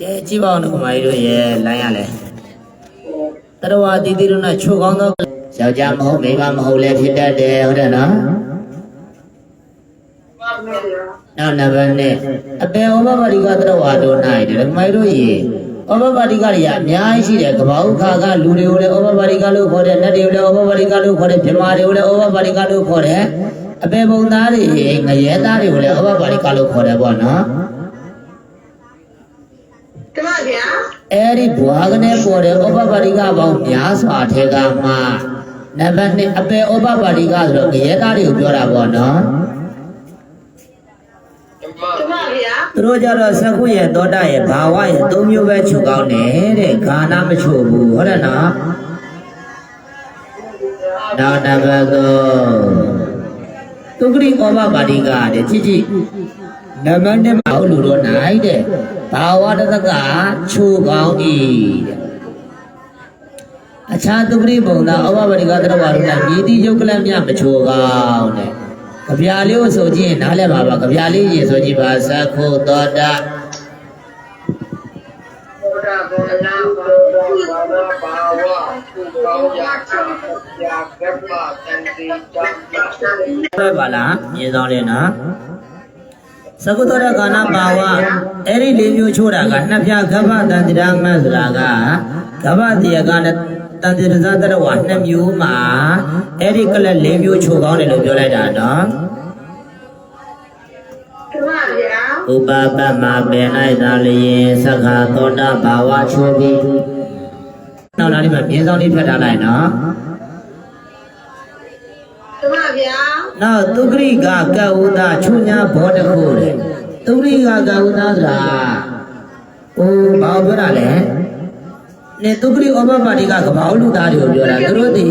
ကဲကြည့်ပါဦးနော်ခမကြီးတို့ရဲ့လိုင်းရလဲတရဝတီတီတို့နဲ့ချိုကောင်းသောယောက်ျားမဟုတ်မိန်းမမဟုတ်လည်းဖြစ်တတ်တယ်ဟုတ်တယ်နော်နောက်နံပါတ်1အပေဩဘပါရိကတရဝတို့၌ဒီခမကြီးတို့ရေဩဘပါရိကတွေကအများကြီးရှိတယ်ကပောက်ခါကလူတွေကိုလည်းဩဘပါရိကလို့ခေါ်တယ်နတ်တွေကိုလည်းဩဘပါရိကလို့ခေါ်တယ်ပြမတွေကိုလည်းဩဘပါရိကလို့ခေါ်တယ်အပေပုံသားတွေငရဲသားတွေကိုလည်းဩဘပါရိကလို့ခေါ်တယ်ပေါ့နော် ကျမဗျာအဲ့ဒီဘွားကနေပေါ်တဲ့ဩပပရိကပေါင်းများစွာထဲကမှနံပါတ်2အပေဩပပရိကဆိုတော့ငရဲသားတွေကိုပြောတာပေါ့နော်ကျမဗျာသူတို့ကြတော့သကုရဲ့သောတာရဲ့ဘာဝရဲ့သုံးမျိုးပဲချုပ်ကောင်းတယ်တဲ့ဂါနာမချုပ်ဘူးဟုတ်တယ်နော်နောက်နံပါတ်3သူဂရိဩပပရိကတဲ့ကြည့်ကြည့်နံပါတ်1မှာလူတို့နိုင်တဲ့ ဘာဝတသကချုပ်ကောင်းဤတဲ့အခြားသူပရိပုံသာဩဘဝရိကသရဝရုဏမြေတိယုတ်ကလမြမချိုကောင်းတဲ့ကြပြာလေးကိုဆိုကြည့်ရင်နားလဲပါပါကြပြာလေးရေဆိုကြည့်ပါသက္ခုသောတာဘုရားဘောလာဘာဘာဘာဘာဝသူကောင်းရာချာရာကပ္ပတန်တိတံပဲပါလားမြင်ဆောင်လေးနော် သက္ခုသောတာကာနာဘာဝအဲ့ဒီလေးမျိုးချိုးတာကနှစ်ဖြာကဗ္ဗတန်တိရမတ်ဆိုတာကကဗ္ဗတိယကနဲ့တန်တိရဇသရဝနှစ်မျိုးမှာအဲ့ဒီကလပ်လေးမျိုးချိုးကောင်းတယ်လို့ပြောလိုက်တာနော်ကျမဗျာဥပပမပင်၌သာလျင်သက္ခာသောတာဘာဝချိုးပြီးနောက်လာဒီမှာမြင်းဆောင်လေးဖြတ်ထားလိုက်နော် နောက်သုခရိကကဥဒချုညာဘောတခုလေသုခရိကကဥဒဆိုတာဟိုဘာပြောတာလဲနေသုခရိဩဘပါတိကကဘာလူသားတွေကိုပြောတာသူတို့တည်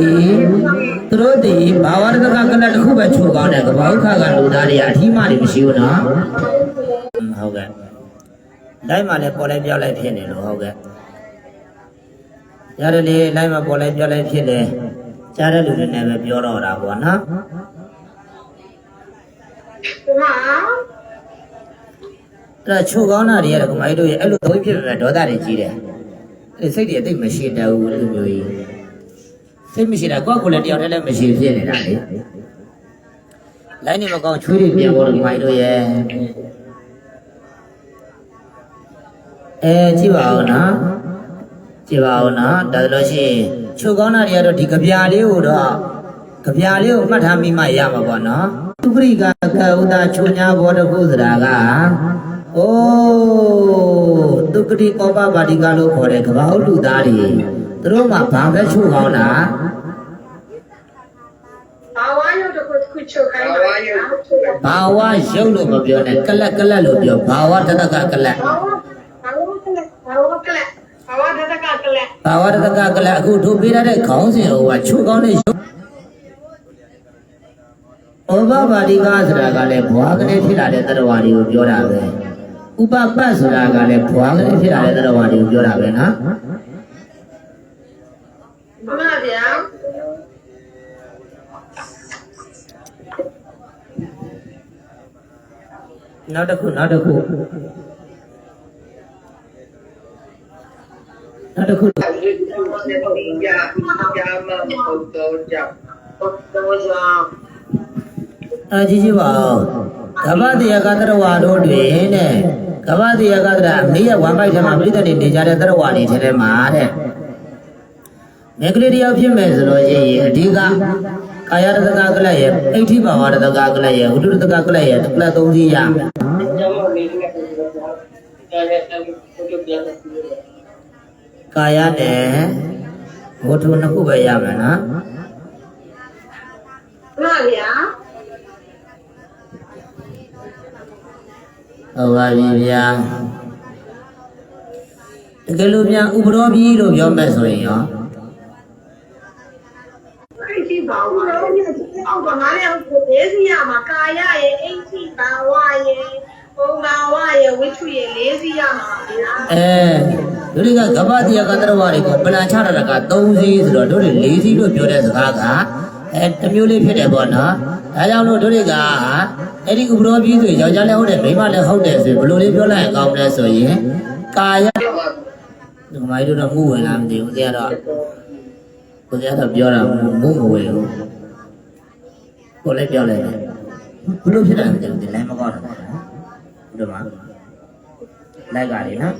သူတို့တည်ဘာဝရတကကလတ်တစ်ခုပဲချိုးကောင်းတယ်ကဘာဥခကလူသားတွေကအထီးမတွေမရှိဘူးနော်ဟုတ်ကဲ့လိုက်မှလည်းပေါ်လိုက်ပြောက်လိုက်ဖြစ်နေလို့ဟုတ်ကဲ့ရတယ်လေလိုက်မှပေါ်လိုက်ပြောက်လိုက်ဖြစ်တယ်ကြားတဲ့လူတွေနဲ့ပဲပြောတော့တာပေါ့နော် ကျမအဲ့ဒါချိုကောင်းတာတွေရတယ်ကမိုင်းတို့ရဲ့အဲ့လိုသုံးဖြစ်ပေမဲ့ဒေါသတွေကြီးတယ်အဲ့စိတ်တွေအသိမရှိတတ်ဘူးအဲ့လိုမျိုးကြီးစိတ်မရှိတာကိုယ့်ကိုယ်လည်းတယောက်တည်းလည်းမရှိဖြစ်နေတာလေလိုင်းနေမကောင်းချွေးတွေပြန်ပေါ်တော့ကမိုင်းတို့ရဲ့အဲကြည့်ပါဦးနော်ကြည့်ပါဦးနော်ဒါဆိုလို့ရှိရင်ချိုကောင်းတာတွေကတော့ဒီကြပြာလေးကိုတော့ကြပြာလေးကိုမှတ်ထားမိမှရမှာပေါ့နော် သူပရိကကဥဒချုံညာဘောတခုဆိုတာကအိုးသူကတိဩပပါတိကလို့ခေါ်တဲ့ကဘာလူသားတွေသူတို့မှဘာပဲချို့ကောင်းတာဘာဝရုပ်တစ်ခုခုချုပ်ခိုင်းပါဗျာဘာဝရုပ်လို့မပြောနဲ့ကလက်ကလက်လို့ပြောဘာဝတတကကလက်ဘာဝဘာဝကလဘာဝကလဘာဝတတကကလဘာဝတတကကလက်အခုတို့ပေးရတဲ့ခေါင်းစဉ်ဟိုကချို့ကောင်းတဲ့ရုပ် ဩပပါတိကဆိုတာကလည်းဘွားကလေးဖြစ်လာတဲ့တရဝါတွေကိုပြောတာပဲဥပပတ်ဆိုတာကလည်းဘွားကလေးဖြစ်လာတဲ့တရဝါတွေကိုပြောတာပဲနော်ကျမဗျာနောက်တစ်ခုနောက်တစ်ခုနောက်တစ်ခုအလိတမနေညာညာမမဟုတ်တော့ကြောင့်တော့ကြောင့် အာကြည့်ကြည့်ပါဦးကဗ္ဗတေယကတရဝါတို့တွင်တဲ့ကဗ္ဗတေယကတရအမေရဲ့ဝမ်ပိုက်ထဲမှာပြိတ္တတွေနေကြတဲ့တရဝါတွေထဲထဲမှာတဲ့မေကလေးတယောက်ဖြစ်မယ်ဆိုလို့ရှိရင်အဓိကကာယရတကကလရဲ့အိဋ္ဌိဘာဝရတကကလရဲ့ဝိတုရတကကလရဲ့ကလသုံးစီးရမယ်ကျောင်းလေးနဲ့ပြောတာဒါလည်းဘုရားပြန်လို့ကာယနဲ့ဝတ္ထုနှစ်ခုပဲရမယ်နော် ကျမဗျာ ဟုတ်ပါပြီဗျာတကယ်လို့ဗျာဥပရောပြီလို့ပြောမယ်ဆိုရင်ရောအဲ့ဒီဘာဝလဲအောက်ကငါလည်းကိုလေးစီရမှာကာယရဲ့အိဋ္ဌိဘာဝရဲ့ဘုံဘာဝရဲ့ဝိထုရဲ့လေးစီရမှာဗျာအဲတို့တွေကကပ္ပတိယကတရဝါတွေကိုပလန်ချရတာက3စီးဆိုတော့တို့တွေ4စီးလို့ပြောတဲ့စကားကအဲတစ်မျိုးလေးဖြစ်တယ်ပေါ့နော် ဒါကြောင့်လို့တို့တွေကအဲ့ဒီဥပရောပြီးဆိုယောက်ျားလည်းဟုတ်တယ်မိန်းမလည်းဟုတ်တယ်ဆိုဘယ်လိုလေးပြောလိုက်ရင်ကောင်းလဲဆိုရင်ကာယဒီမိုင်းတို့တော့မှုဝင်လာမသိဘူးတရားတော့ကိုယ်ကတော့ပြောတာမှုမဝင်ဘူးကိုလည်းပြောလိုက်တယ်ဘယ်လိုဖြစ်တယ်လဲဒီလည်းမကောင်းဘူးဒီမှာလိုက်ကြလေနော်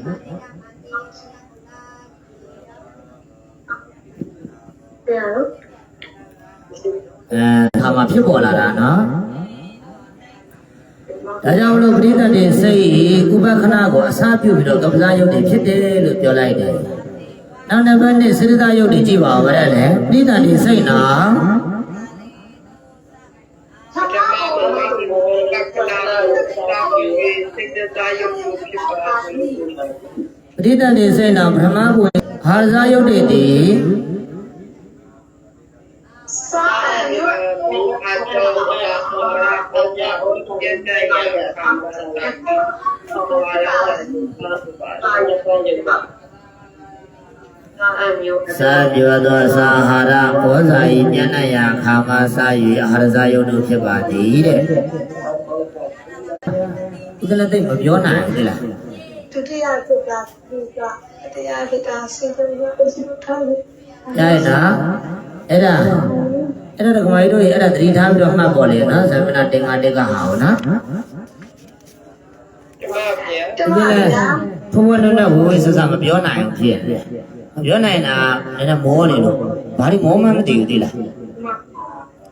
ပြန်လို့ အဲခါမှာဖြစ်ပေါ်လာတာနော်ဒါကြောင့်မလို့ပရိသတ်တွေစိတ်ဥပခဏကိုအစာပြုပြီးတော့ကပ္ပဇာယုတ်တွေဖြစ်တယ်လို့ပြောလိုက်တယ်နောက်တစ်ပတ်နဲ့စေတသာယုတ်တွေကြည့်ပါဦးဗရက်လေပရိသတ်တွေစိတ်နော်ဆက်ဓမ္မဘုံမှာဒီဘောကကလာကိုစာပြုပြီးစိတ်တရား ရုပ်ကိုဖြစ်ပါပါပြီပရိသတ်တွေစိတ်နော်ဗြဟ္မဘုံဟာဇာယုတ်တွေတည်စာရွတ်ဒီအထောကဘောရာပေါ်ကြဘုရားတဲ့ရကံပါလာဘောရာလာစုပါပါရပေါ်နေပါသာအမျိုးသာပြောသောသာဟာရဘောဇာဤဉာဏယခါမစာ၍အာဟာရဇာယုတ်တို့ဖြစ်ပါသည်တဲ့ဒီကလည်းသိမပြောနိုင်ဘူးလားဒုတိယသုတ္တဒီကတတိယသုတ္တစေတရပစီထားလို့ရရနော်အဲ့ဒါ အဲ့ဒါကမကြီးတို့ရေအဲ့ဒါသတိထားပြီးတော့မှတ်ပေါ်လေနော်ဇမနာတင်္ဂါတက်ကဟာဟုတ်နော်ဓမ္မဗျာတမဒီန်ကညာဖုံဖုံနဲ့နဲ့ဝဝဆဆမပြောနိုင်ဘူးဖြစ်တယ်မပြောနိုင်တာအဲ့ဒါမောနေလို့ဘာလို့မောမှမသိဘူးသိလား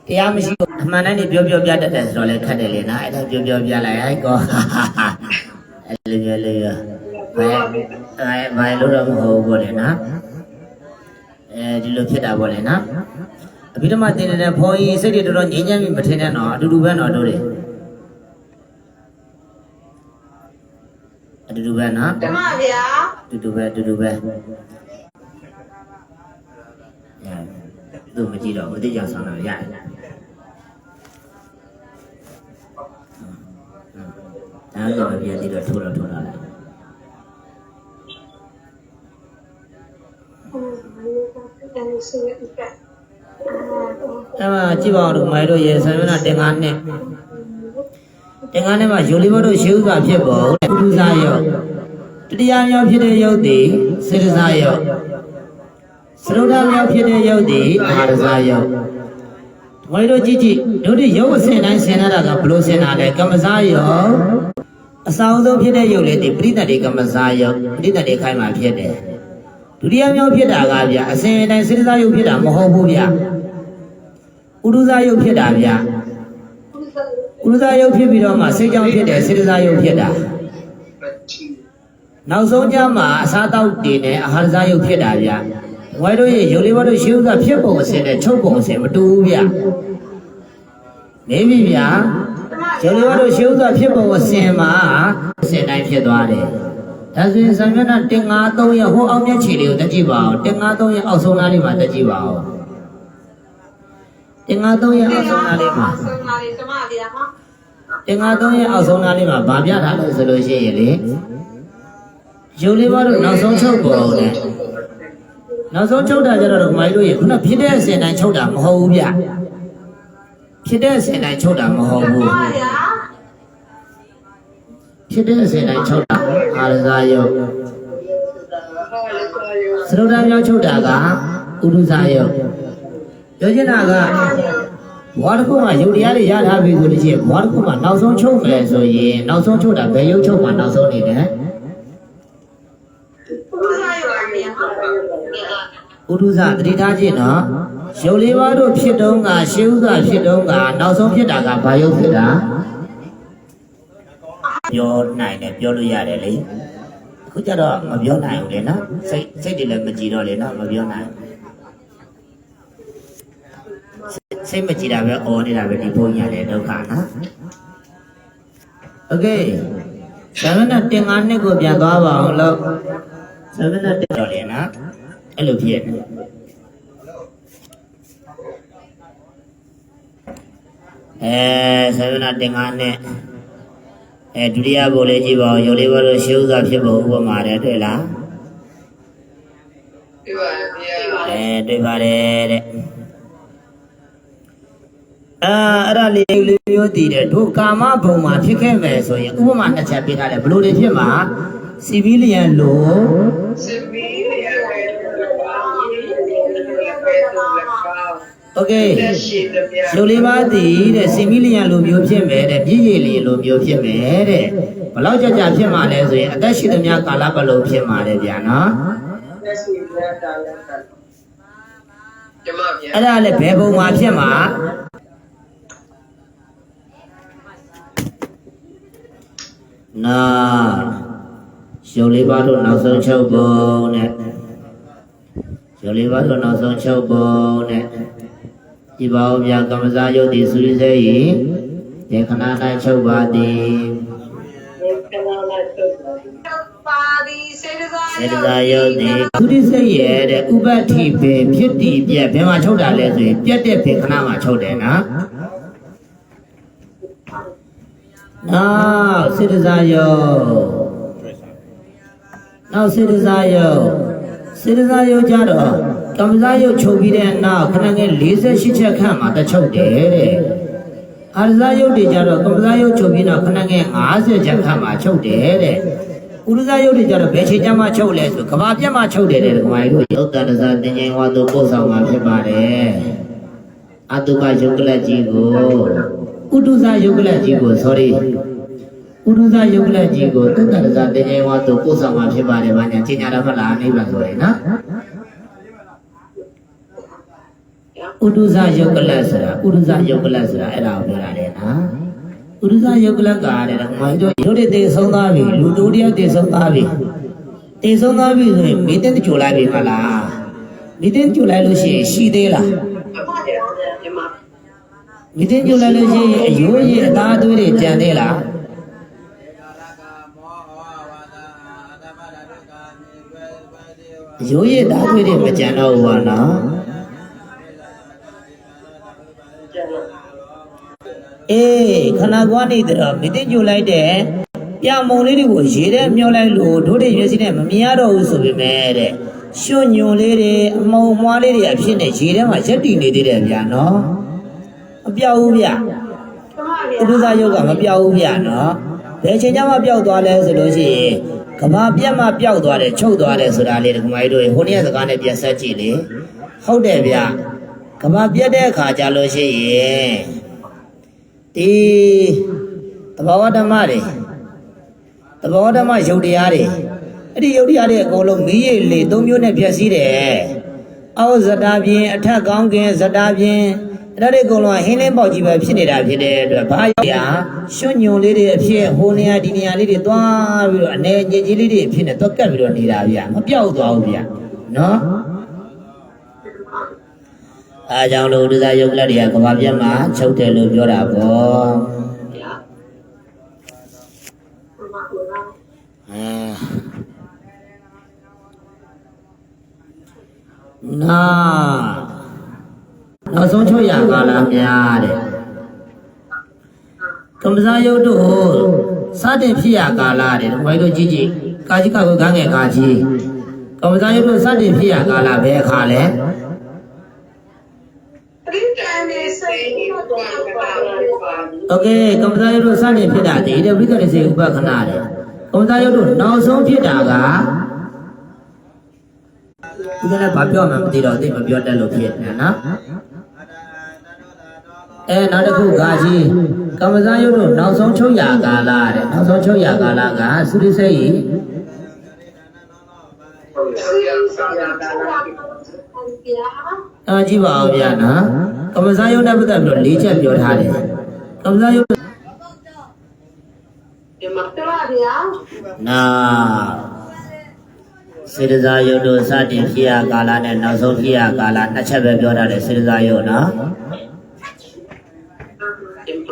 တရားမရှိဘူးအမှန်တမ်းနေပြောပြောပြတတ်တယ်ဆိုတော့လည်းခက်တယ်လေနော်အဲ့ဒါပြောပြောပြလိုက်ဟဲ့ကောအဲ့လိုမျိုးလေးရဘယ်အဲဘယ်လိုတော့မဟုတ်ဘူးလေနော်အဲဒီလိုဖြစ်တာပေါ့လေနော် အဘိဓမ္မာသင်နေတဲ့ဖော်ကြီးစိတ်တွေတော်တော်ငြိမ်းချမ်းပြီမထင်နဲ့နော်အတူတူပဲနော်တို့တွေအတူတူပဲနော်တမန်ဗျာအတူတူပဲအတူတူပဲအဲသူမကြည့်တော့ဘူးတိကျဆောင်တော့ရတယ်ဒါကြောင့်ပြန်ပြီးတော့ထိုးတော့ထိုးတော့လိုက်အဲ့ဒါဆိုရင်အဲ့ အဲ့မှာကြည့်ပါဦးဒီမိုင်တို့ရေဆံမျက်နှာတင်ကားနဲ့တင်ကားနဲ့မှာယူလီဘောတို့ရှေးဥစွာဖြစ်ပေါ်ဥဒုစာယောတတိယမြောက်ဖြစ်တဲ့ယုတ်တိစေတစာယောသရုဒ္ဓမြောက်ဖြစ်တဲ့ယုတ်တိအာဟာရစာယောဒီမိုင်တို့ကြည့်ကြည့်တို့ဒီယုတ်အစဉ်တိုင်းဆင်ရတာကဘလို့ဆင်တာလဲကမ္မစာယောအဆောင်ဆုံးဖြစ်တဲ့ယုတ်လေဒီပရိသတ်တွေကမ္မစာယောပရိသတ်တွေခိုင်းမှဖြစ်တယ် ဒုတိယမြောက်ဖြစ်တာကဗျအစဉ်တိုင်းစေတစာယုတ်ဖြစ်တာမဟုတ်ဘူးဗျဥဒုဇာယုတ်ဖြစ်တာဗျဥဒုဇာယုတ်ဖြစ်ပြီးတော့မှစိတ်ကြောင့်ဖြစ်တယ်စေတဇာယုတ်ဖြစ်တာနောက်ဆုံးကြမှာအစားတောက်တည်နဲ့အာဟာရဇာယုတ်ဖြစ်တာဗျဝိုင်းတို့ရဲ့ယုတ်လေးဘတို့ရှေးဥစွာဖြစ်ပုံအစဉ်နဲ့ချုပ်ပုံအစဉ်မတူဘူးဗျနေပြီဗျာယုတ်လေးဘတို့ရှေးဥစွာဖြစ်ပုံအစဉ်မှာအစဉ်တိုင်းဖြစ်သွားတယ် ဒါဆိုရင်ဇံမျက်နှာတင်ငါ3ရက်ဟိုအောင်မြတ်ချီလေးကိုတက်ကြည့်ပါဦးတင်ငါ3ရက်အောက်ဆုံးသားလေးမှာတက်ကြည့်ပါဦးတင်ငါ3ရက်အောက်ဆုံးသားလေးမှာဆုံးလာတယ်တမန်ဗျာတင်္ဂါသုံးရဲ့အောက်ဆုံးသားလေးမှာဗာပြထားလို့ဆိုလို့ရှိရင်လေရုပ်လေးပါတော့နောက်ဆုံးချုပ်ပေါ်တယ်နောက်ဆုံးချုပ်တာကြတော့ဒီမိုင်းတို့ရေခုနဖြစ်တဲ့အစဉ်တိုင်းချုပ်တာမဟုတ်ဘူးဗျဖြစ်တဲ့အစဉ်တိုင်းချုပ်တာမဟုတ်ဘူးတမန်ဗျာ ဖြစ်တဲ့အစဉ်တိုင်းချုပ်တာအာရဇာယုတ်ဟာလေစာယုသရုဒ္ဓမြောက်ချုပ်တာကဥဒုဇာယုတ်ပြောချင်တာကဘဝတစ်ခုမှာယုတ်တရားတွေရထားပြီဆိုလို့ရှိရင်ဘဝတစ်ခုမှာနောက်ဆုံးချုပ်မယ်ဆိုရင်နောက်ဆုံးချုပ်တာဘယ်ယုတ်ချုပ်မှာနောက်ဆုံးနေလဲဘုရားရောဗျာဥဒုဇတတိထားခြင်းနော်ရုပ်လေးပါးတို့ဖြစ်တုံးကရှေးဥစွာဖြစ်တုံးကနောက်ဆုံးဖြစ်တာကဘာယုတ်ဖြစ်တာ ပြောနိုင်တယ်ပြောလို့ရတယ်လေအခုကျတော့မပြောနိုင်ဘူးလေနော်စိတ်စိတ်တွေလည်းမကြည်တော့လေနော်မပြောနိုင်ဘူးစိတ်မကြည်တာပဲအော်နေတာပဲဒီဘုံညာလေဒုက္ခနော်โอเคဆယ်မိနစ်တင်ငါနှစ်ကိုပြန်သွားပါအောင်လို့ဆယ်မိနစ်တင်တော့လေနော်အဲ့လိုဖြစ်နေအဲဆယ်မိနစ်တင်ငါနှစ် အဲဒုတိယဘိုးလေးကြည့်ပါဦးရုပ်လေးဘလို့ရှေးဥစွာဖြစ်ဖို့ဥပမာတယ်တွေ့လားပြပါဗျာအဲတွေ့ပါတယ်တဲ့အာအဲ့ဒါလေးလေးမျိုးတည်တယ်တို့ကာမဘုံမှာဖြစ်ခဲ့မယ်ဆိုရင်ဥပမာနှစ်ချက်ပြထားတယ်ဘယ်လိုတွေဖြစ်မှာစီဗီလီယန်လိုစပီးရရဲ့ဘာကြီးရဲ့ပဲတော့လက်ကောင်း โอเค တက်ရှိတဲ့ပြ လူလေးပါးတည်တဲ့စီဗီလီယန်လိုမျိုးဖြစ်မယ်တဲ့ပြည့်ရည်လေးလိုမျိုးဖြစ်မယ်တဲ့ဘယ်လောက်ကြကြဖြစ်မှာလဲဆိုရင်အသက်ရှိသမျှကာလပတ်လုံးဖြစ်မှာလေဗျာနော် တက်ရှိတဲ့တာလည်းကျမပြန် အဲ့ဒါလည်းဘယ်ဘုံမှာဖြစ်မှာနာရှုပ်လေးပါးတို့နောက်ဆုံးချုပ်ပုံနဲ့ရှုပ်လေးပါးတို့နောက်ဆုံးချုပ်ပုံနဲ့ ဒီပါဦးဗျာကမ္မဇာယုတ်တိသုရိစေဤဒေခဏ၌ချုပ်ပါသည်ကနာလာတော့ပါဒီစေတသာစေတသာယုတ်တိသုရိစေရဲ့တဲ့ဥပ္ပတိပေဖြစ်တည်ပြက်ဘယ်မှာချုပ်တာလဲဆိုရင်ပြက်တဲ့ဖေခဏမှာချုပ်တယ်နော်နောက်စေတသာယုတ်နောက်စေတသာယုတ်စေတသာယုတ်ကြတော့ ကမ္မဇာယုတ်ချုပ်ပြီးတဲ့နောက်ခဏငယ်48ချက်ခန့်မှာတစ်ချုပ်တယ်တဲ့အာရဇာယုတ်တွေကြတော့ကမ္မဇာယုတ်ချုပ်ပြီးတော့ခဏငယ်50ချက်ခန့်မှာချုပ်တယ်တဲ့ဥရဇယုတ်တွေကြတော့ဘယ်ချိန်ကျမှချုပ်လဲဆိုကဘာပြတ်မှချုပ်တယ်တဲ့ဓမ္မကြီးတို့ယုတ်တတဇာတင်ငိမ်ဝါတို့ပို့ဆောင်မှာဖြစ်ပါတယ်အတုပယုတ်ကလကြီးကိုဥဒုဇယုတ်ကလကြီးကို sorry ဥဒုဇယုတ်ကလကြီးကိုတုတ္တတဇာတင်ငိမ်ဝါတို့ပို့ဆောင်မှာဖြစ်ပါတယ်ဗျာညာချိန်ညာတော့မလားအိဗံဆိုရင်နော် ဥဒုဇယုတ်ကလဆိုတာဥဒုဇယုတ်ကလဆိုတာအဲ့ဒါကိုပြောတာလေနော်ဥဒုဇယုတ်ကလကတဲ့ဓမ္မကြီးတို့ရုပ်တွေသိဆုံးသားပြီလူတို့တယောက်သိဆုံးသားပြီတည်ဆုံးသွားပြီဆိုရင်မိတင်ကြိုလိုက်ပြီမလားမိတင်ကြိုလိုက်လို့ရှိရင်ရှိသေးလားကျမမိတင်ကြိုလိုက်လို့ရှိရင်အယိုးကြီးအသားအသွေးတွေကြံသေးလားအယိုးကြီးအသားအသွေးတွေမကြံတော့ဘူးပါနော် ကျမ အေးခဏကွာနေတော့မိတင်ကြိုလိုက်တဲ့ပြမုံလေးတွေကိုရေထဲမျောလိုက်လို့တို့တွေရွေးစီနဲ့မမြင်ရတော့ဘူးဆိုပေမဲ့တဲ့ရွှွညွန်လေးတွေအမုံမွားလေးတွေအဖြစ်နဲ့ရေထဲမှာရက်တည်နေသေးတယ်ဗျာနော်မပြောက်ဘူးဗျာဥဒ္ဒဇယုတ်ကမပြောက်ဘူးဗျာနော်ဘယ်ချိန်ကျမှပျောက်သွားလဲဆိုလို့ရှိရင်ကဘာပြတ်မှပျောက်သွားတယ်ချုပ်သွားတယ်ဆိုတာလေးဒီကမကြီးတို့ဟိုနေ့ကစကားနဲ့ပြန်ဆက်ကြည့်လေဟုတ်တယ်ဗျကဘာပြတ်တဲ့အခါကျလို့ရှိရင် ဒီတဘာဝဓမ္မတွေတဘာဝဓမ္မယုတ်တရားတွေအဲ့ဒီယုတ်တရားတွေအကုန်လုံးမီးရိပ်လေသုံးမျိုးနဲ့ဖြည့်ဆည်းတယ်အောက်ဇတာပြင်းအထက်ကောင်းကင်ဇတာပြင်းအဲ့ဒါတွေအကုန်လုံးကဟင်းလင်းပေါက်ကြီးပဲဖြစ်နေတာဖြစ်တဲ့အတွက်ဘာရောက်ရရွှွညွန်လေးတွေအဖြစ်ဟိုနေရာဒီနေရာလေးတွေသွားပြီးတော့အနေညစ်ကြီးလေးတွေအဖြစ်နဲ့သွားကပ်ပြီးတော့နေတာဗျာမပြောက်သွားဘူးဗျာနော် အားကြောင့်လို့ဥဒ္ဒဇယုတ်ကလတ်တွေကကဘာပြတ်မှာချုပ်တယ်လို့ပြောတာပေါ့အဲနာနောက်ဆုံးချုပ်ရကာလများတဲ့ကမ္မဇာယုတ်တို့စတင်ဖြစ်ရကာလတဲ့ဘွိုင်းတို့ကြည့်ကြည့်ကာကြီးကကိုကန်းငယ်ကာကြီးကမ္မဇာယုတ်တို့စတင်ဖြစ်ရကာလဘယ်အခါလဲ ပရိသန်နေစိတ်ကိုတော့ပါ โอเคကမ္မဇာယုတ်တို့စတင်ဖြစ်တာဒီတဲ့ဝိကရစေဥပခဏတဲ့ကမ္မဇာယုတ်တို့နောက်ဆုံးဖြစ်တာကဒီကနေ့ဘာပြောမှမသိတော့သိမပြောတတ်လို့ဖြစ်နေနော်အဲနောက်တစ်ခုကာကြီးကမ္မဇာယုတ်တို့နောက်ဆုံးချုပ်ရကာလတဲ့နောက်ဆုံးချုပ်ရကာလကသုရိစေယီ စီစာတာတာဗျာ အားကြည့်ပါဦးဗျာနော်ကမ္မဇာယုတ်နဲ့ပတ်သက်ပြီးတော့၄ချက်ပြောထားတယ်ကမ္မဇာယုတ်ကျမတပါဗျာနာစေတဇာယုတ်တို့စတင်ဖြစ်ရကာလနဲ့နောက်ဆုံးဖြစ်ရကာလနှစ်ချက်ပဲပြောထားတယ်စေတဇာယုတ်နော်ကျမ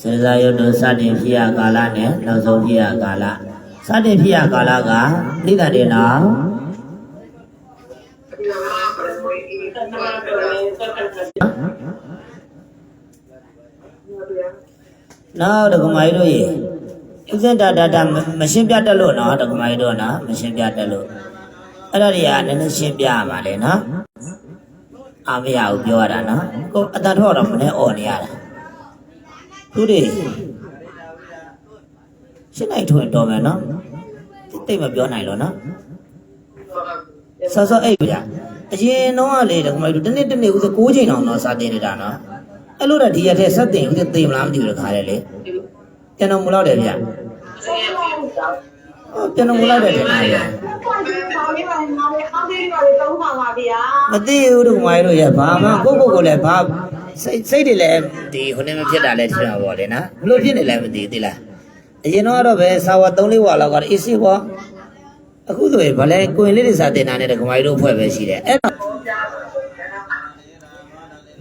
စေတဇာယုတ်တို့စတင်ဖြစ်ရကာလနဲ့နောက်ဆုံးဖြစ်ရကာလစတင်ဖြစ်ရကာလကပြိတ္တတေနော် ကျမပရမေဤတမပရမေသက္ကသ နောက်ဒကမာကြီးတို့ရေဥစ္စာတာတာတာမရှင်းပြတတ်လို့နော်ဒကမာကြီးတို့နော်မရှင်းပြတတ်လို့အဲ့ဒါတွေကနည်းနည်းရှင်းပြရပါလေနော်အာမရဘူးပြောရတာနော်ကိုအတန်ထောက်တော့မနဲ့អော်နေရတာသူတွေရှင်းနိုင်ထွင်တော်မယ်နော်တိတ်မပြောနိုင်လို့နော်ဆောဆောအိပ်ပြ အရင်တော့ကလေဒီကမကြီးတို့တစ်နေ့တစ်နေ့ဦးစ6ချိန်အောင်တော့စာတင်နေတာနော်အဲ့လိုတော့ဒီရက်ထဲဆက်တင်ဦးစသိမလားမသိဘူးလေခါတယ်လေကျွန်တော်မလို့တယ်ဗျဟောကျွန်တော်မလို့တယ်တင်ပါဗျဆောင်းလေးဆောင်းလေးပါငါလည်းအောင်းလေးပါလေသုံးပါပါဗျာမသိဘူးတို့မိုင်းတို့ရဲ့ဘာမှကိုယ့်ကိုယ်ကိုလည်းဘာစိတ်စိတ်တွေလည်းဒီဟိုနေမဖြစ်တာလည်းထင်တာပေါ့လေနော်ဘလို့ဖြစ်နေလဲမသိဘူးသိလားအရင်တော့ကတော့ပဲစာဝတ်3လေးဝါလောက်ကတော့အေးစေးပေါ့ အခုဆိုရင်ဗလဲကိုရင်လေးတွေစာတင်တာနဲ့တကမိုင်းတို့အဖွဲ့ပဲရှိတယ်အဲ့တော့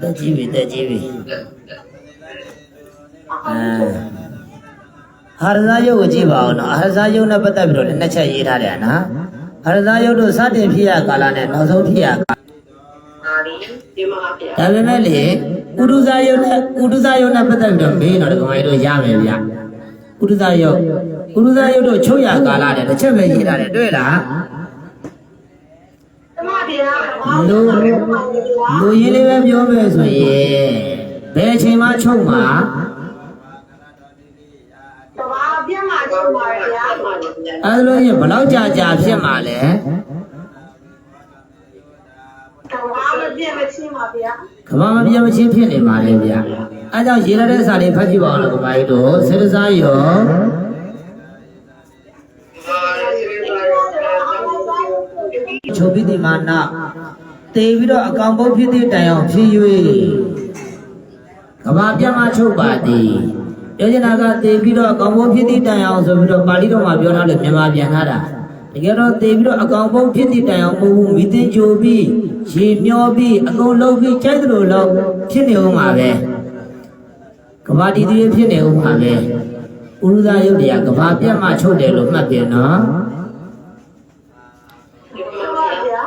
တက်ကြည့်ပြီတက်ကြည့်ပြီအာဟာရဇာယုတ်ကိုကြည့်ပါဦးနော်အာရဇာယုတ်နဲ့ပတ်သက်ပြီးတော့လည်းနှစ်ချက်ရေးထားတယ်နော်အာရဇာယုတ်တို့စတင်ဖြစ်ရကာလနဲ့နောက်ဆုံးဖြစ်ရကာလအာဒီဒီမှာပြဒါပေမဲ့လေကုတုဇာယုတ်နဲ့ကုတုဇာယုတ်နဲ့ပတ်သက်ပြီးတော့မေးတော့ဒီကောင်ကြီးတို့ရမယ်ဗျ ကုတုဇာယုတ်ကုတုဇာယုတ်တို့ချုပ်ရကာလနဲ့တစ်ချက်ပဲရေးထားတယ်တွေ့လားတမဗျာလူလူရင်းလေးပဲပြောမယ်ဆိုရင်ဘယ်အချိန်မှချုပ်မှာတဘာပြတ်မှာချုပ်ပါဗျာအဲလိုရင်ဘယ်လောက်ကြာကြာဖြစ်မှာလဲတဘာမပြတ်မချင်းပါဗျာကဘာမပြတ်မချင်းဖြစ်နေပါလေဗျ အဲကြောင့်ရေးရတဲ့စာလေးဖတ်ကြည့်ပါဦးလို့ကောင်ကြီးတို့စေတစားယောချုပ်ပြီးဒီမာနတေပြီးတော့အကောင်ပုတ်ဖြစ်တဲ့တိုင်အောင်ဖြစ်၍ကဘာပြတ်မှချုပ်ပါသည်ပြောချင်တာကတေပြီးတော့အကောင်ပုတ်ဖြစ်တဲ့တိုင်အောင်ဆိုပြီးတော့ပါဠိတော်မှာပြောထားလို့မြန်မာပြန်ထားတာတကယ်တော့တေပြီးတော့အကောင်ပုတ်ဖြစ်တဲ့တိုင်အောင်မဟုတ်ဘူးမိသင်ကြိုပြီးရေမျောပြီးအကုန်လုံးပြီးကြိုက်သလိုလုံးဖြစ်နေဦးမှာပဲ ကဘာတီတီဖြစ်နေဦးမှာပဲဥရုဒယုတ်တရားကဘာပြတ်မှချုပ်တယ်လို့မှတ်ပြန်နော်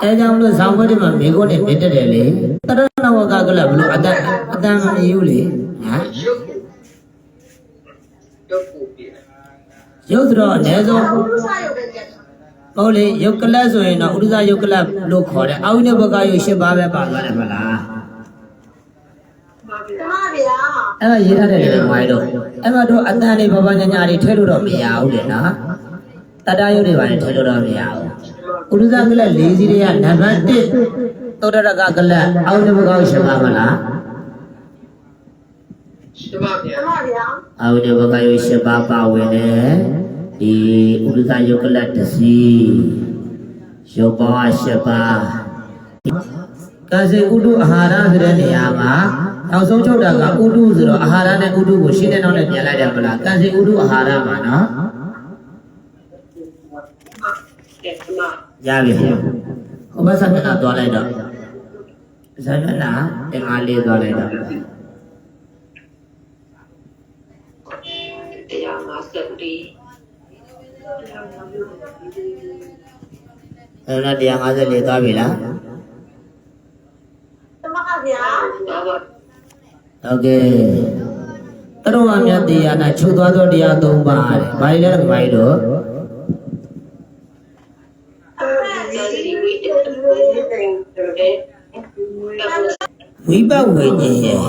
အဲကြောင့်မလို့ဇောင်းဘွဲတွေမှာမိခိုးနဲ့မြင့်တက်တယ်လေတရဏဝကကလည်းဘလို့အတန်အတန်မမြည်ဘူးလေဟမ်ရုပ်ရုပ်ကိုပြရုပ်ဆိုတော့အနည်းဆုံးဘုရားရုပ်ပဲကြက်ဟုတ်လေရုပ်ကလတ်ဆိုရင်တော့ဥဒ္ဒဇရုပ်ကလတ်လို့ခေါ်တယ်အာဝိနဘကရုပ်၈ပါးပဲပါသွားတယ်မလား တမဗျာ အဲ့ဒါရေးထားတယ်လေမိုင်းတို့အဲ့မှာတို့အတန်တွေဘာဘာညာညာတွေထဲလို့တော့မရဘူးလေနော်တတရုပ်တွေပါနေထဲလို့တော့မရဘူးဥဒ္ဒဇကလတ်၄စီးတွေကနံပါတ်1သောတရကကလတ်အာဝိနဘကရုပ်၈ပါးမလားဒီမှာပြတမဗျာအာဝိနဘကယု၈ပါးပါဝင်တယ်ဒီဥဒ္ဒဇယုတ်ကလတ်တစ်စီးရုပ်ပေါင်း၈ပါး ကာစေဥဒုအာဟာရဆိုတဲ့နေရာမှာနောက်ဆုံးချုပ်တာကဥဒုဆိုတော့အာဟာရနဲ့ဥဒုကိုရှင်းတဲ့နောက်နဲ့ပြန်လိုက်တယ်မလားကာစေဥဒုအာဟာရမှာနော်တဲ့ဒီမှာရပြီဟိုဘက်ဆက်မျက်နှာသွားလိုက်တော့ဆက်မျက်နှာတင်အားလေးသွားလိုက်တော့တရားမှာစက်တီအဲ့ဒါ154သွားပြီလား တမဗျာ တော့ ဟုတ်ကဲ့တရဝမြတ်တရားနာချုပ်သွားသောတရား၃ပါးတဲ့။ဘာလဲလဲမိုင်းတို့ဇာတိဝိတ္တတဲ့ဝိပတ်ဝိညာဉ်ရဲ့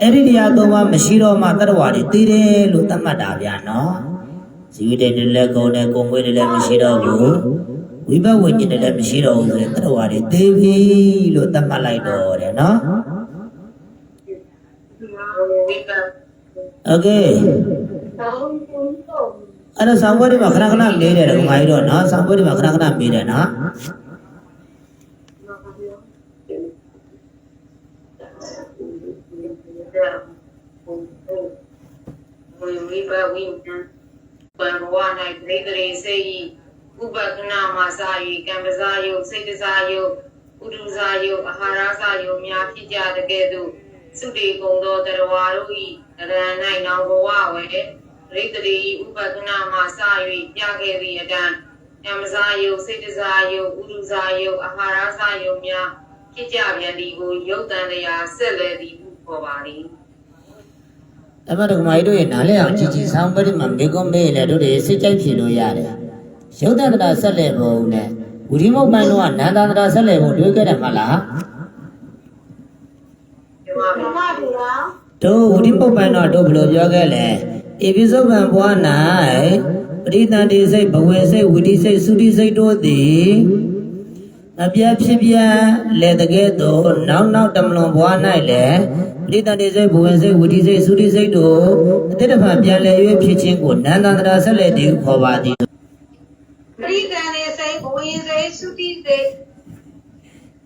အဲ့ဒီတရား၃ပါးမရှိတော့မှတရဝတွေသိတယ်လို့သတ်မှတ်တာဗျာနော်။ဇီဝတေတွေလည်းကုန်တယ်ကုန်ွေးတွေလည်းမရှိတော့ဘူး။ဝိပတ်ဝိညာဉ်တွေလည်းမရှိတော့ဘူးဆိုရင်တရဝတွေသိပြီလို့သတ်မှတ်လိုက်တော့တယ်နော် ဝိပ္ပ။ဟုတ်ကဲ့တောင်းတုံးတော့အဲ့တော့ဆောင်းပွဲတွေမှာခဏခဏလေးတယ်ဓမ္မကြီးတော့နော်ဆောင်းပွဲတွေမှာခဏခဏမေးတယ်နော်ဝိဝိပဝိညာဘံဘဝ၌ဒိဋ္ဌိစေဤဥပဒနာမှာစာ၍ကံပဇာယုစိတ်တစားယုဥဒုဇာယုအာဟာရစာယုများဖြစ်ကြတဲ့ကဲ့သို့ သုတေကုံသောတရဝါတို့ဤအရဏ၌နောင်ဘဝဝေဒိဋ္ဌိဥပဒနာမှာစာ၍ပြခဲ့သည့်အတန်းကံပဇာယုစိတ်တစားယုဥဒုဇာယုအာဟာရစာယုများဖြစ်ကြပြန်သည်ကိုယုတ်တန်တရားဆက်လဲသည်ဟုခေါ်ပါသည်အဲ့မှာဓမ္မကြီးတို့ရဲ့နားလဲအောင်ကြည်ကြည်ဆောင်းပွဲတွေမှာမေကွန်မေးလေတို့တွေစိတ်ကြိုက်ဖြေလို့ရတယ်ရုပ်တန္တရာဆက်လက်ပုံနဲ့ဝိရိမုတ်ပိုင်းတော့နန္တန္တရာဆက်လက်ပုံတွေ့ခဲ့တယ်မလား တို့ဝိတိပုပ္ပန်တော့တို့ဘယ်လိုပြောခဲ့လဲဧပိစုပံဘွား၌ပရိသန္တိစိတ်ဘဝေစိတ်ဝိတိစိတ်သုတိစိတ်တို့သည်အပြတ်ဖြစ်ပြလဲတကဲ့သို့နောက်နောက်တမလွန်ဘွား၌လည်းပရိသန္တိစိတ်ဘဝေစိတ်ဝိတိစိတ်သုတိစိတ်တို့အတိတ်တဖန်ပြန်လဲ၍ဖြစ်ခြင်းကိုနန္တန္တရာဆက်လက်တည်ဟုခေါ်ပါသည်ပရိသန်နေစိတ်ဘဝင်စိတ်သုတိစိတ်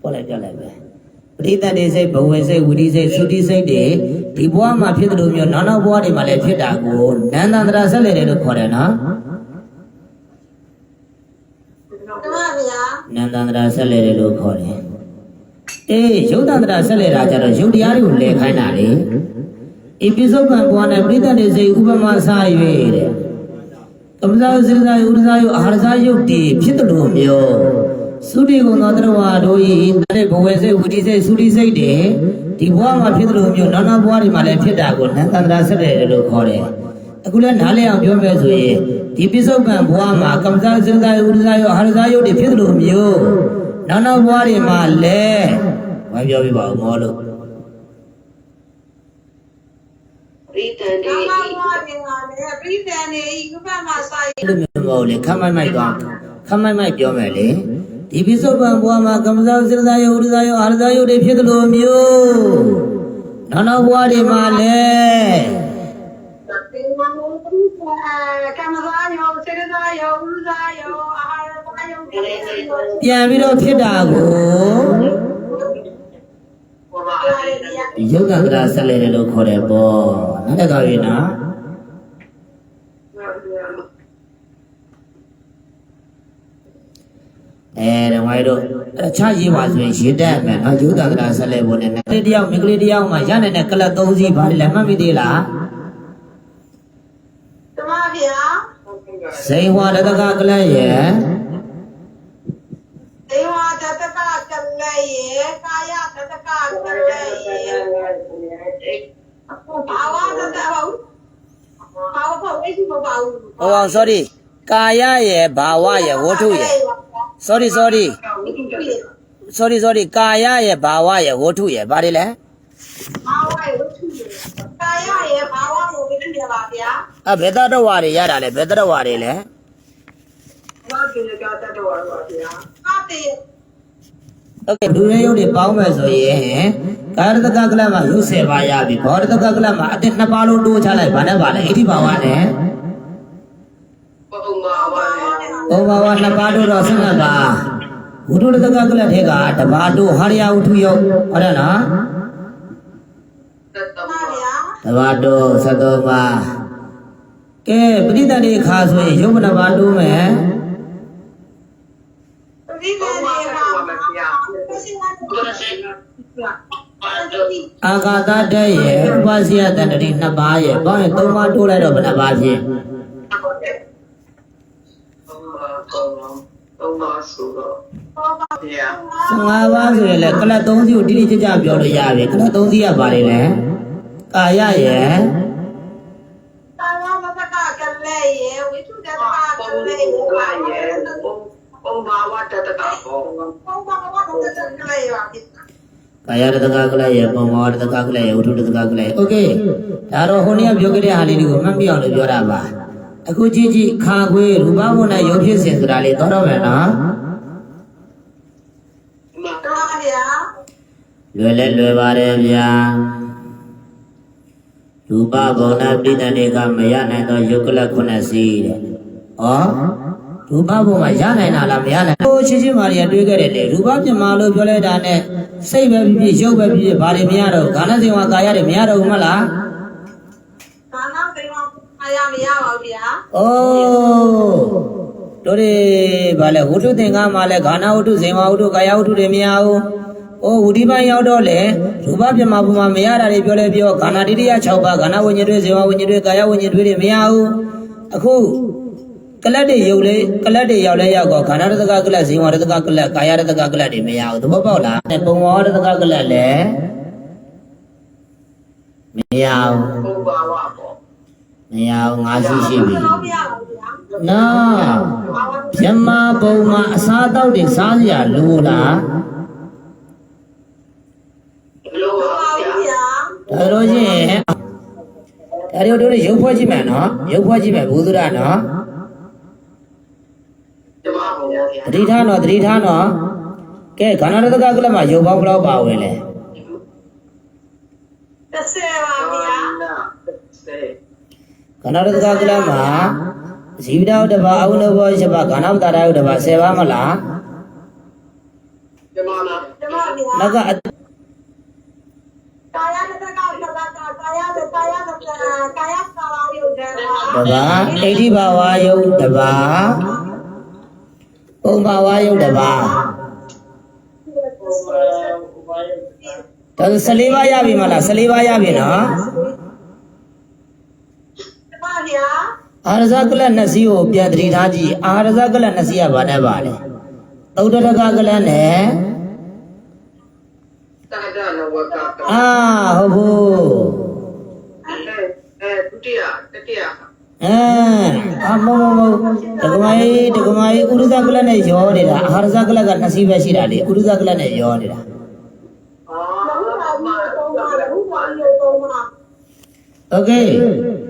ပေါ်လိုက်ပြလိုက်ပဲ ပရိသတ်တွေစိတ်ဘဝင်စိတ်ဝိရိစိတ်သုတိစိတ်တွေဒီဘဝမှာဖြစ်တယ်လို့မျိုးနောက်နောက်ဘဝတွေမှာလည်းဖြစ်တာကိုနန္တန္တရာဆက်လေတယ်လို့ခေါ်တယ်နော်တမဗျာနန္တန္တရာဆက်လေတယ်လို့ခေါ်တယ်အေးယုတ်တန္တရာဆက်လေတာကြတော့ယုတ်တရားတွေကိုလဲခိုင်းတာလေဤပိစုပံဘဝနဲ့ပရိသတ်တွေစိတ်ဥပမာစား၍တဲ့ကမ္မဇာစိရဇာယဥဒဇာယအာဟာရဇာယုတ်တွေဖြစ်တယ်လို့မျိုး သုတိကုံသောတရဝါတို့ဤတဲ့ဘဝစိတ်ဝိတိစိတ်သုတိစိတ်တွေဒီဘဝမှာဖြစ်တယ်လို့မျိုးနောက်နောက်ဘဝတွေမှာလည်းဖြစ်တာကိုနန္တန္တရာဆက်လေတယ်လို့ခေါ်တယ်အခုလည်းနားလည်အောင်ပြောမယ်ဆိုရင်ဒီပိစုပံဘဝမှာကမ္မဇာစိရဇာယဥဒဇာယအာဟာရဇာယုတ်တွေဖြစ်တယ်လို့မျိုးနောက်နောက်ဘဝတွေမှာလည်းဘာပြောပြပါဦးမောလို့ပရိသန်ဓဒီမ္မဘဝနေပါလေပရိသန်နေဤကုပမှာစာရအဲ့လိုမျိုးမဟုတ်လေခမ်းမိုက်မိုက်သွားခမ်းမိုက်မိုက်ပြောမယ်လေ ဒီပိစုပံဘဝမှာကမ္မဇာစိရဇာယဥဒဇာယအာရဇာယုတ်တွေဖြစ်တယ်လို့မျိုးနောက်နောက်ဘဝတွေမှာလည်းတေမမောပရိသန်ကမ္မဇာယောစေရဇာယောဥဇာယောအာဟာရဇာယောပြန်ပြီးတော့ဖြစ်တာကိုဘောပါယုတ်တန္တရာဆက်လေတယ်လို့ခေါ်တယ်ပေါ့နောက်တစ်ခါပြီနော် အဲတော့ငါတို့အဲ့ချရေးပါဆိုရင်ရေတက်မယ်နော်ယုတ်တန္တရာဆက်လေဖို့နဲ့ကလေးတယောက်မိန်းကလေးတယောက်မှရနိုင်တဲ့ကလတ်၃စီးဘာလဲမှတ်မိသေးလားတမဗျာဇိန်ဝါတတကကလတ်ရဲ့ဒေဝတတကကလည်းရေကာယတတကကလည်းရေဘာဝတတဟုတ်ဘာဝဖို့အဲ့ဒီမပါဘူးဟောအောင် sorry ကာယရဲ့ဘာဝရဲ့ဝတ္ထုရဲ့ sorry sorry sorry sorry ကာယရဲ့ဘာဝရဲ့ဝတ္ထုရဲ့ဘာတွေလဲ ဘာဝရဲ့ဝတ္ထုရေကာယရဲ့ဘာဝကိုဝတ္ထုရပါဗျာ အဘယ်တတော်ဝါတွေရတာလဲဘယ်တတော်ဝါတွေလဲ ဘာကိလေသာတတော်ပါဗျာဟာတေ โอเคလူရဲရုပ်တွေပေါင်းမယ်ဆိုရင်ကာရတကကလမှာရုပ်10ပါးရပြီဘောရတကကလမှာအတစ်နှစ်ပါးလုံးတိုးချလိုက်ဗာနဲ့ဗာလဲအဋ္ဌိဘာဝနဲ့ ပုံပါပါ လေဘုံဘာဝနှစ်ပါးတိုးတော့15ပါးဝိတုတကကလထဲကတပါးတိုးဟာရယဝတ္ထုယုတ်ဟုတ်တယ်နော်သက်တော်ပါဗျာတပါးတိုး73ပါးကဲပရိသတ်တွေခါဆိုရင်ယုတ်မနပါးတိုးမယ်ပရိသေနေပါကိုစီဝတ်ဘုရားရှိပါတော့အာဂါသတ္တရဲ့ဥပစီယတန္တတိနှစ်ပါးရဲ့ပေါင်းရင်3ပါးတိုးလိုက်တော့ဘယ်နှပါးဖြစ် ပုံပါပုံပါ ပုံပါဆိုတော့ ဘောပါ ဘုရား 15ပါးဆိုရင်လည်းကလတ်3စီးကိုတိတိကျကျပြောလို့ရပြီကလတ်3စီးကပါလေလေကာယရဲ့ သာဝမတကကလည်းရေဝိထုတကက ပုံ လည်းရေ ပါရဲ့ပုံပုံပါဝတ္တတကပုံ ဘောပါဘောပါတကကလည်းရော ကာယတတကကလရဲ့ပုံမောတတကကလရဲ့ဝတ္ထုတတကကလရဲ့โอเคဒါတော့ဟိုနေ့ကပြောခဲ့တဲ့ဟာလေးတွေကိုမှတ်မိအောင်လို့ပြောတာပါ အခုကြည့်ကြည့်ခါခွေးရူပဘုံနဲ့ရုပ်ဖြစ်စဉ်ဆိုတာလေးသောတော့မယ်နော်မတော်ပါဗျာလွယ်လဲလွယ်ပါတယ်ဗျာရူပဘုံနဲ့ပြည်တန်တွေကမရနိုင်သောယုတ်ကလခုနှစ်စီးတဲ့ဩရူပဘုံမှာရနိုင်တာလားမရနိုင်ဘူးဟိုချင်းချင်းမာရီကတွေးခဲ့တယ်လေရူပပြမလို့ပြောလိုက်တာနဲ့စိတ်ပဲဖြစ်ဖြစ်ရုပ်ပဲဖြစ်ဖြစ်ဘာတွေမရတော့ဘူးခန္ဓာစဉ်ဝါကာယတွေမရတော့ဘူးမလားဘာနာတေဝအား ရမရပါဘူးဗျာ။အိုးတို့တွေဗာလဲဝတ္ထုသင်္ကမှာလဲဂာနာဝတ္ထုဇင်ဝဝတ္ထုကာယဝတ္ထုတွေမရဘူး။အိုးဝုဒိပိုင်းရောက်တော့လေရူပပြမဘုံမှာမရတာတွေပြောလဲပြောဂာနာတိတိယ6ပါးဂာနာဝိညာဉ်တွေဇင်ဝဝိညာဉ်တွေကာယဝိညာဉ်တွေတွေမရဘူး။အခုကလတ်တွေရုပ်လေကလတ်တွေရောက်လဲရောက်တော့ခန္ဓာရတကကလတ်ဇင်ဝရတကကလတ်ကာယရတကကလတ်တွေမရဘူးသဘောပေါက်လား။ပုံဝရတကကလတ်လည်းမရဘူးပုံပါဝပေါ့ နေရာ5စုရှိပြီနာမြမပုံမှာအစားအသောက်တွေစားစရာလိုလားလိုပါဗျာဒါတော့ချင်းဒါတို့တို့ရုပ်ဖွဲ့ကြည့်မယ်နော်ရုပ်ဖွဲ့ကြည့်မယ်ဘုသူရနော်တတိထားနော်တတိထားနော်ကဲခန္ဓာရတကကလမှာရုပ်ပေါင်းဘယ်လောက်ပါဝင်လဲ30ပါဗျာ30 ကဏ္ဍတကကလမှာဇီဝတောတပါအဝနဘောရှိပါကဏ္ဍပတာရယတပါ10ပါမလားကျမလားကျမပါနောက်ကကာယတကောက်လာကာကာယတကာယတကာယပါဝါယုတ်တပါအိဋ္ဌိဘာဝယုတ်တပါပုံဘာဝယုတ်တပါဒါဆို14ပါးရပြီမလား14ပါးရပြီနော် ဗျာအာရဇကလနှစ်စီးကိုပြန်တည်ထားကြည့်အာရဇကလနှစ်စီးကဘာနဲ့ပါလဲသုဒ္ဓရကကလနဲ့သာဒနဝကအာဟုတ်ဘူးအဲဒုတိယတတိယအဲအမမမတကမိုင်းတကမိုင်းဥရဇကလနဲ့ရောနေတာအာရဇကလကနှစ်စီးပဲရှိတာလေဥရဇကလနဲ့ရောနေတာအာဟုတ်ပါဘူးဟုတ်ပါဘူးဟုတ်ပါဘူး Okay.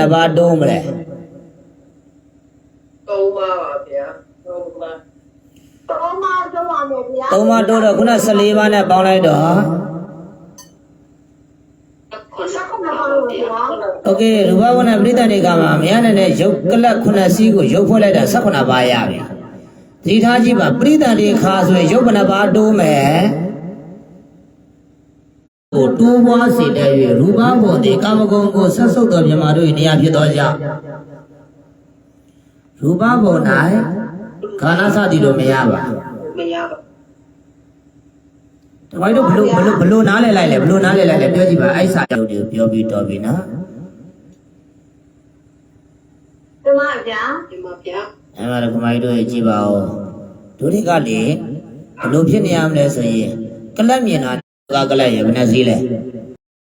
နှပါတိုးမလဲသုံးပါပါဗျာသုံးပါသုံးပါသုံးပါမယ်ဗျာသုံးပါတိုးတော့ခုန14ပါးနဲ့ပေါင်းလိုက်တော့ ခုန ဆက် က ခုန ပါ ပါလို့ ဗျာ ဗျာ ကေရူပဝနပရိသတ်တွေကမှာမရတဲ့ရုပ်ကလပ်ခုနှစ်စီးကိုရုပ်ဖွဲ့လိုက်တာ၁၈ပါးရပြီ။ဒီထားကြည့်ပါပရိသတ်တွေခါဆိုရင်ရုပ်ကနပါတိုးမယ်။ကိုတိုးပွားစေတဲ့၍ရူပဘောတိကာမဂုဏ်ကိုဆက်ဆုပ်သောမြမာတို့၏နေရာဖြစ်သောကြောင့်ရူပဘော၌ခန္ဓာစသည်လိုမရပါ။မရပါ။တဝိုင်းတို့ဘလို့ဘလို့ဘလို့နားလဲလိုက်လဲဘလို့နားလဲလိုက်လဲပြောကြည့်ပါအဲ့စာရုပ်တွေကိုပြောပြီးတော်ပြီနော် ဓမ္မဗျာဓမ္မဗျာအဲ့မှာတော့ခမိုင်းတို့ကြည့်ပါဦးဒုတိကလေဘလို့ဖြစ်နေရမလဲဆိုရင်ကလတ်မြင်တာကကလတ်ရဲ့ဘယ်နှစည်းလဲဓ